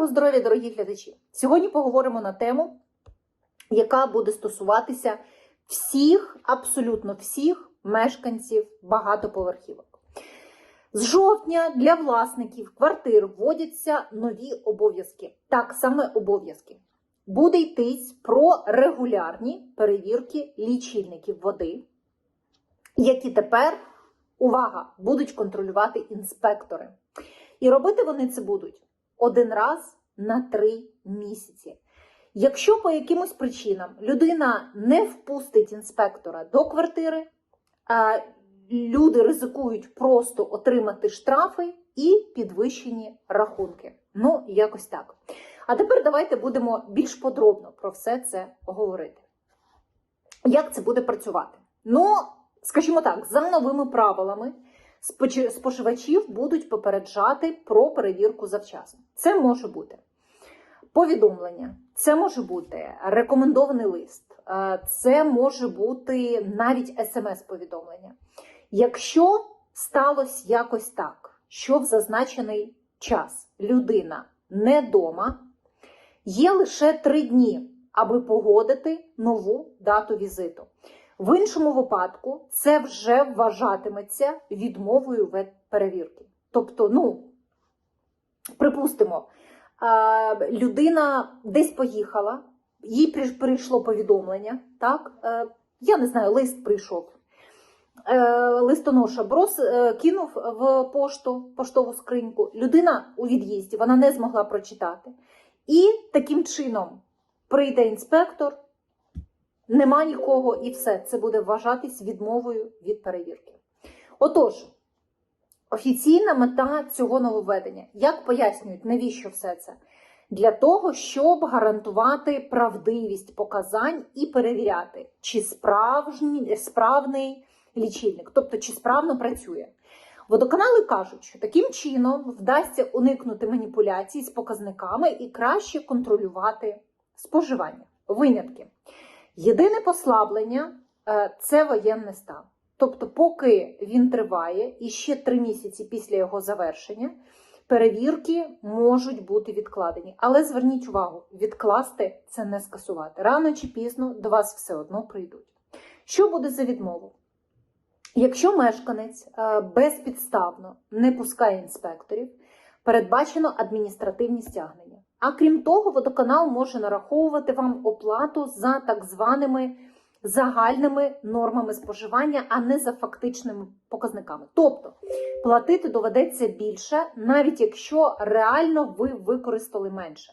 Доброго здоров'я, дорогі глядачі! Сьогодні поговоримо на тему, яка буде стосуватися всіх, абсолютно всіх мешканців багатоповерхівок. З жовтня для власників квартир вводяться нові обов'язки. Так, саме обов'язки. Буде йтись про регулярні перевірки лічильників води, які тепер, увага, будуть контролювати інспектори. І робити вони це будуть один раз на три місяці. Якщо по якимось причинам людина не впустить інспектора до квартири, люди ризикують просто отримати штрафи і підвищені рахунки. Ну, якось так. А тепер давайте будемо більш подробно про все це говорити. Як це буде працювати? Ну, скажімо так, за новими правилами споживачів будуть попереджати про перевірку завчасно. Це може бути повідомлення, це може бути рекомендований лист, е, це може бути навіть смс-повідомлення. Якщо сталося якось так, що в зазначений час людина не вдома, є лише три дні, аби погодити нову дату візиту. В іншому випадку це вже вважатиметься відмовою ветперевірки. Тобто, ну, припустимо, людина десь поїхала, їй прийшло повідомлення, так? Е, Я не знаю, лист прийшов. Е, Листоноша брос е, кинув в пошту, поштову скриньку. Людина у від'їзді, вона не змогла прочитати. І таким чином прийде інспектор, нема нікого, і все. Це буде вважатись відмовою від перевірки. Отож, офіційна мета цього нововведення. Як пояснюють, навіщо все це? Для того, щоб гарантувати правдивість показань і перевіряти, чи справжній, справний лічильник, тобто чи справно працює. Водоканали кажуть, що таким чином вдасться уникнути маніпуляцій з показниками і краще контролювати споживання. Винятки. Єдине послаблення е, це воєнний стан. Тобто, поки він триває, і ще три місяці після його завершення, перевірки можуть бути відкладені. Але зверніть увагу, відкласти це не скасувати. Рано чи пізно до вас все одно прийдуть. Що буде за відмову? Якщо мешканець е, безпідставно не пускає інспекторів, передбачено адміністративні стягнення. А крім того, водоканал може нараховувати вам оплату за так званими загальними нормами споживання, а не за фактичними показниками. Тобто платити доведеться більше, навіть якщо реально ви використали менше.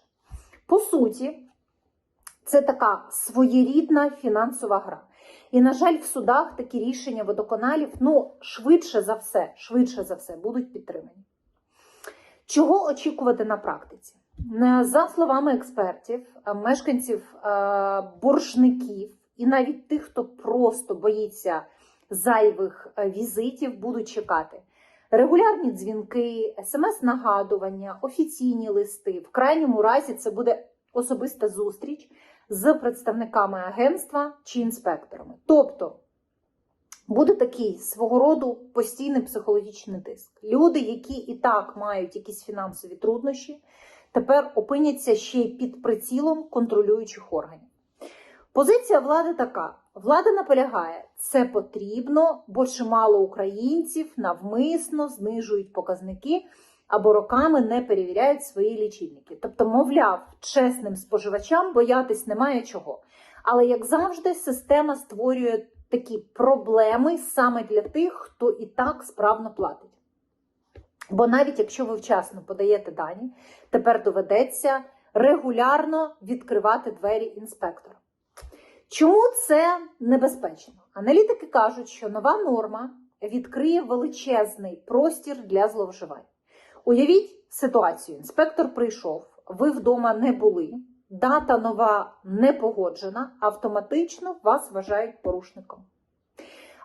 По суті, це така своєрідна фінансова гра. І, на жаль, в судах такі рішення водоканалів, ну, швидше за все, швидше за все, будуть підтримані. Чого очікувати на практиці? Е, За словами експертів, е, мешканців, е, боржників і навіть тих, хто просто боїться зайвих візитів, будуть чекати регулярні дзвінки, смс-нагадування, офіційні листи. В крайньому разі це буде особиста зустріч з представниками агентства чи інспекторами. Тобто буде такий свого роду постійний психологічний тиск. Люди, які і так мають якісь фінансові труднощі, тепер опиняться ще й під прицілом контролюючих органів. Позиція влади така: влада наполягає, це потрібно, бо чимало українців навмисно знижують показники або роками не перевіряють свої лічильники. Тобто, мовляв, чесним споживачам боятись немає чого. Але як завжди, система створює такі проблеми саме для тих, хто і так справно платить. Бо навіть якщо ви вчасно подаєте дані, тепер доведеться регулярно відкривати двері інспектора. Чому це небезпечно? Аналітики кажуть, що нова норма відкриє величезний простір для зловживань. Уявіть ситуацію: інспектор прийшов, ви вдома не були, дата нова не погоджена, автоматично вас вважають порушником.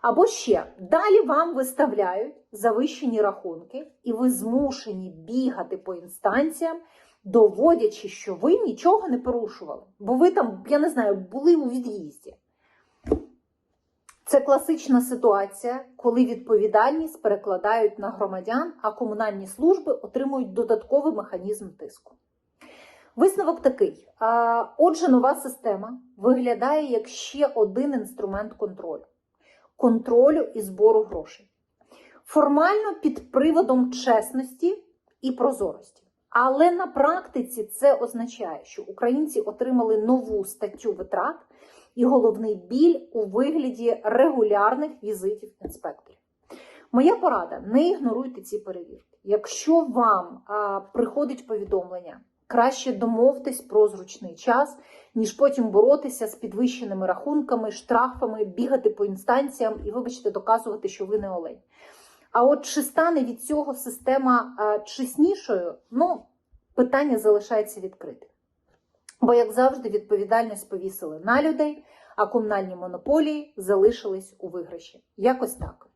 Або ще далі вам виставляють завищені рахунки, і ви змушені бігати по інстанціям, доводячи, що ви нічого не порушували. Бо ви там, я не знаю, були у від'їзді. Це класична ситуація, коли відповідальність перекладають на громадян, а комунальні служби отримують додатковий механізм тиску. Висновок такий: отже, нова система виглядає як ще один інструмент контролю контролю і збору грошей. Формально під приводом чесності і прозорості. Але на практиці це означає, що українці отримали нову статтю витрат і головний біль у вигляді регулярних візитів інспекторів. Моя порада: не ігноруйте ці перевірки. Якщо вам а, приходить повідомлення, краще домовтесь про зручний час, ніж потім боротися з підвищеними рахунками, штрафами, бігати по інстанціям і, вибачте, доказувати, що ви не олень. А от чи стане від цього система а, чеснішою? Ну, питання залишається відкритим. Бо, як завжди, відповідальність повісили на людей, а комунальні монополії залишились у виграші. Якось так.